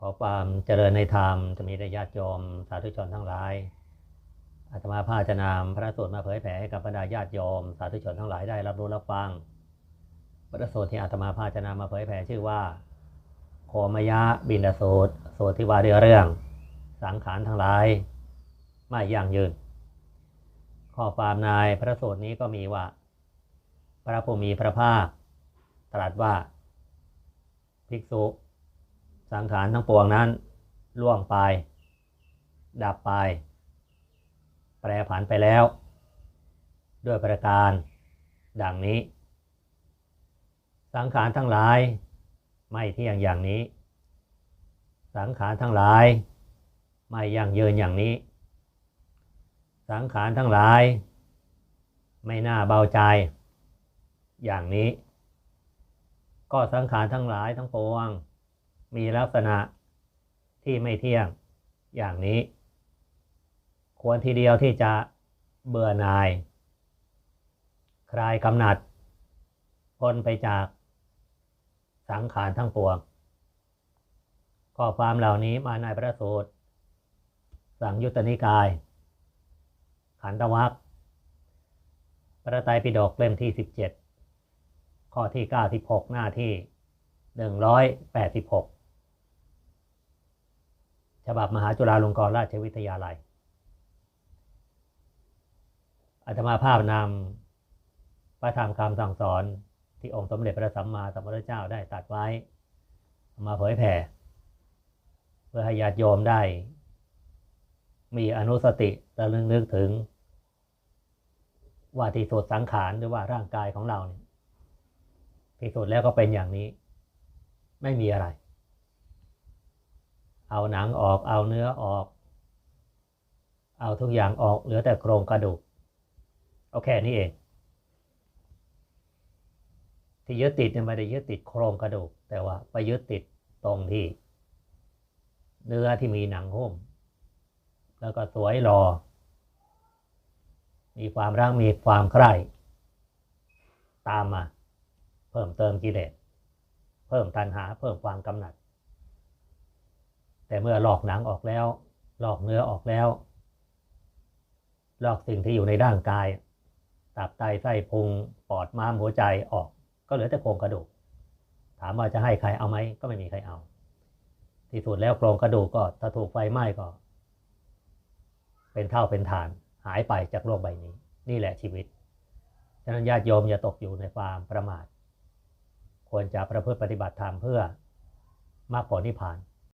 ขอความเจริญในธรรมจะมีได้ญาติโยมสาธุชนทั้งหลาย อาตมาภาจะนำพระสูตรมาเผยแผ่ให้กับบรรดาญาติโยมสาธุชนทั้งหลายได้รับรู้รับฟัง พระสูตรที่อาตมาภาจะนำมาเผยแผ่ชื่อว่า โคมยะบินาสูตรสูตรที่ว่าด้วยเรื่อง สังขารทั้งหลายไม่ยั่งยืน ข้อความในพระสูตรนี้ก็มีว่า พระผู้มีพระภาคตรัสว่าภิกษุ สังขารทั้งปวงนั้นล่วงไป ดับไป แปรผันไปแล้ว ด้วยประการดังนี้ สังขารทั้งหลายไม่เที่ยงอย่างนี้ สังขารทั้งหลาย ไม่ยั่งยืนอย่างนี้ สังขารทั้งหลาย ไม่น่าเบาใจ อย่างนี้ ก็สังขารทั้งหลายทั้งปวง มีลักษณะที่ไม่เที่ยงอย่างนี้ ควรทีเดียวที่จะเบื่อหน่าย คลายกำหนัด พ้นไปจากสังขารทั้งปวงข้อความเหล่านี้มาในพระสูตร สังยุตตนิกาย ขันธวัคพระไตรปิฎกเล่มที่ 17 ข้อที่ 96 หน้าที่ 186 ฉบับมหาจุฬาลงกรณราชวิทยาลัยอาตมาภาพนำพระธรรมคำสั่งสอนที่องค์สมเด็จพระสัมมาสัมพุทธเจ้าได้ตัดไว้มาเผยแผ่ เพื่อให้ญาติโยมได้ มีอนุสติและลึกนึกถึง ว่าที่สุดสังขารหรือว่าร่างกายของเราเนี่ยที่สุดแล้วก็เป็นอย่างนี้ ไม่มีอะไร เอาหนังออก เอาเนื้อออก เอาทุกอย่างออกเหลือแต่โครงกระดูกเอาแค่นี้เอง ที่ยึดติดเนี่ยไม่ได้ยึดติดโครงกระดูก แต่ว่าไปยึดติดตรงที่ เนื้อที่มีหนังหุ้ม แล้วก็สวยรอมีความร่างมีความใคร่ตามมา เพิ่มเติมกิเลสเพิ่มตัณหา เพิ่มความกำหนัด แต่เมื่อหลอกหนังออกแล้ว หลอกเนื้อออกแล้ว หลอกสิ่งที่อยู่ในร่างกาย ตับไตไส้พุงปอดม้ามหัวใจออก ก็เหลือแต่โครงกระดูก ถามว่าจะให้ใครเอาไหมก็ไม่มีใครเอา ที่สุดแล้วโครงกระดูกก็ถ้าถูกไฟไหม้ก็ เป็นเท่าเป็นฐานหายไปจากโลกใบนี้ นี่แหละชีวิตฉะนั้นญาติโยมอย่าตกอยู่ในความประมาทควรจะประพฤติปฏิบัติธรรมเพื่อมรรคผลนิพพาน